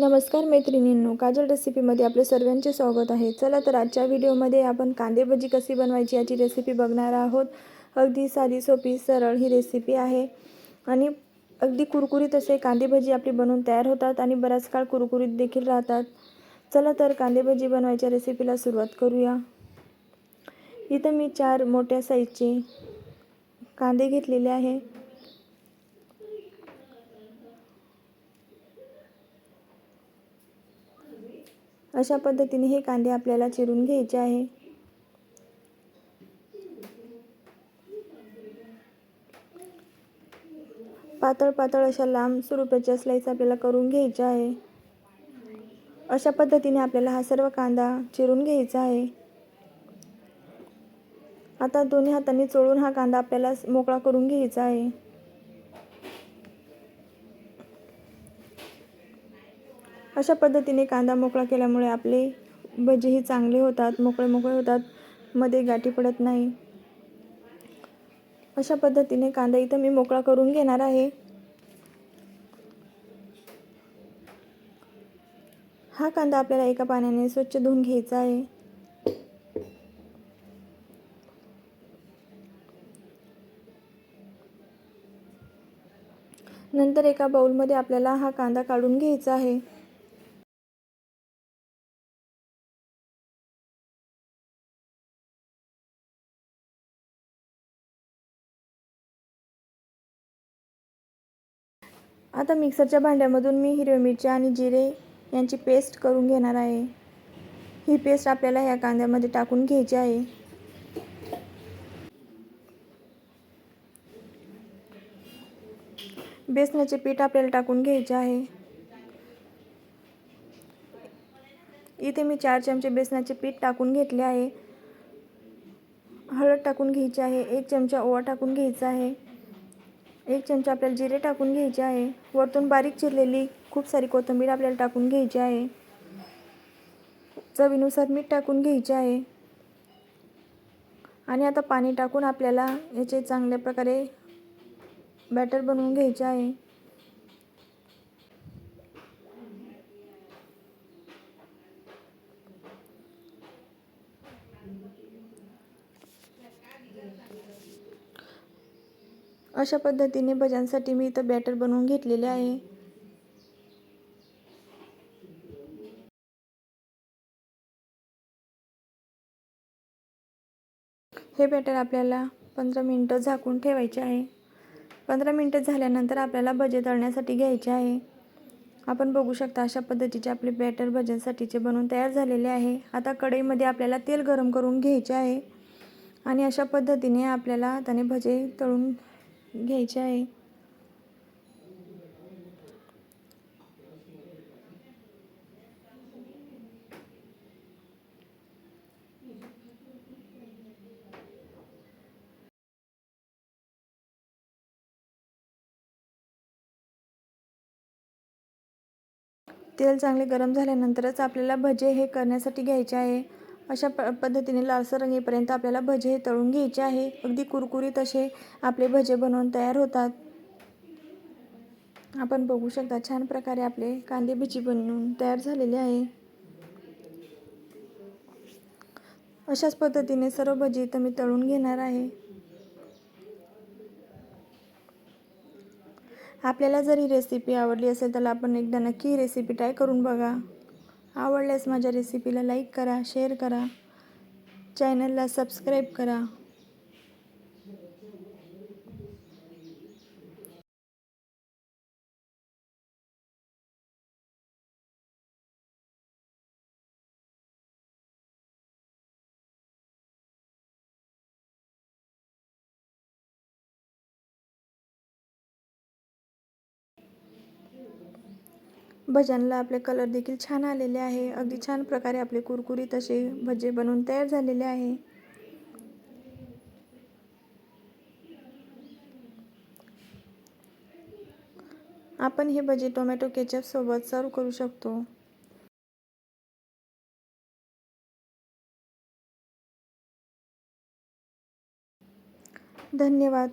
नमस्कार मैत्रिणींनो काजल रेसिपीमध्ये आपले सर्वांचे स्वागत आहे. चला तर आजच्या व्हिडिओमध्ये आपण कांदे भजी कशी बनवायची याची रेसिपी बघणार आहोत. अगदी साधी सोपी सरळ ही रेसिपी आहे. आणि अगदी कुरकुरीत असे कांदे भजी आपली बनवून तयार होतात आणि बराच काळ कुरकुरीत देखील राहतात. चला तर कांदे भजी बनवायच्या रेसिपीला सुरुवात करूया. इथं मी चार मोठ्या साईजचे कांदे घेतलेले आहे. अशा पद्धतीने हे कांदे आपल्याला चिरून घ्यायचे आहे. पातळ पातळ अशा लांब स्वरूपाच्या स्लाईस आपल्याला करून घ्यायच्या आहे. अशा पद्धतीने आपल्याला हा सर्व कांदा चिरून घ्यायचा आहे. आता दोन्ही हातांनी चोळून हा कांदा आपल्याला मोकळा करून घ्यायचा आहे. अशा पद्धतीने कांदा मोकळा केल्यामुळे आपले भजीही चांगले होतात मोकळे मोकळे होतात मध्ये गाठी पडत नाही. अशा पद्धतीने कांदा इथं मी मोकळा करून घेणार आहे. हा कांदा आपल्याला एका पाण्याने स्वच्छ धुवून घ्यायचा आहे. नंतर एका बाउलमध्ये आपल्याला हा कांदा काढून घ्यायचा आहे. आता मिक्सरच्या भांड्यामधून मी हिरव्या मिरच्या आणि जिरे यांची पेस्ट करून घेणार आहे. ही पेस्ट आपल्याला ह्या कांद्यामध्ये टाकून घ्यायची आहे. बेसनाचे पीठ आपल्याला टाकून घ्यायचे आहे. इथे मी चार चमचे बेसनाचे पीठ टाकून घेतले आहे. हळद टाकून घ्यायची आहे. एक चमचा ओवा टाकून घ्यायचा आहे. एक चमचा आपल्याला जिरे टाकून घ्यायचे आहे. वरतून बारीक चिरलेली खूप सारी कोथिंबीर आपल्याला टाकून घ्यायची आहे. चवीनुसार मीठ टाकून घ्यायचे आहे. आणि आता पाणी टाकून आपल्याला याचे चांगल्या प्रकारे बॅटर बनवून घ्यायचे आहे. अशा पद्धतीने भज्यांसाठी मी इथं बॅटर बनवून घेतलेले आहे. हे बॅटर आपल्याला पंधरा मिनटं झाकून ठेवायचे आहे. पंधरा मिनटं झाल्यानंतर आपल्याला भजे तळण्यासाठी घ्यायचे आहे. आपण बघू शकता अशा पद्धतीचे आपले बॅटर भज्यांसाठीचे बनवून तयार झालेले आहे. आता कढईमध्ये आपल्याला तेल गरम करून घ्यायचे आहे. आणि अशा पद्धतीने आपल्याला त्याने भजे तळून घ्यायचे आहे. तेल चांगले गरम झाल्यानंतरच आपल्याला भजे हे करण्यासाठी घ्यायचे आहे. अशा प पद्धतीने लालसर रंग येईपर्यंत आपल्याला भजे हे तळून घ्यायचे आहे. अगदी कुरकुरीत असे आपले भजे बनवून तयार होतात. आपण बघू शकता छान प्रकारे आपले कांदे भजी बनवून तयार झालेले आहे. अशाच पद्धतीने सर्व भजी इथं मी तळून घेणार आहे. आपल्याला जर ही रेसिपी आवडली असेल तर आपण एकदा नक्की ही रेसिपी ट्राय करून बघा. आवडल्यास माझ्या रेसिपीला लाईक करा शेअर करा. चॅनलला सबस्क्राईब करा. भज्यांना आपले कलर देखील छान आलेले आहे. अगदी छान प्रकारे आपले कुरकुरीत असे भजे बनवून तयार झालेले आहे. आपण हे भजे टोमॅटो केचप सोबत सर्व करू शकतो. धन्यवाद.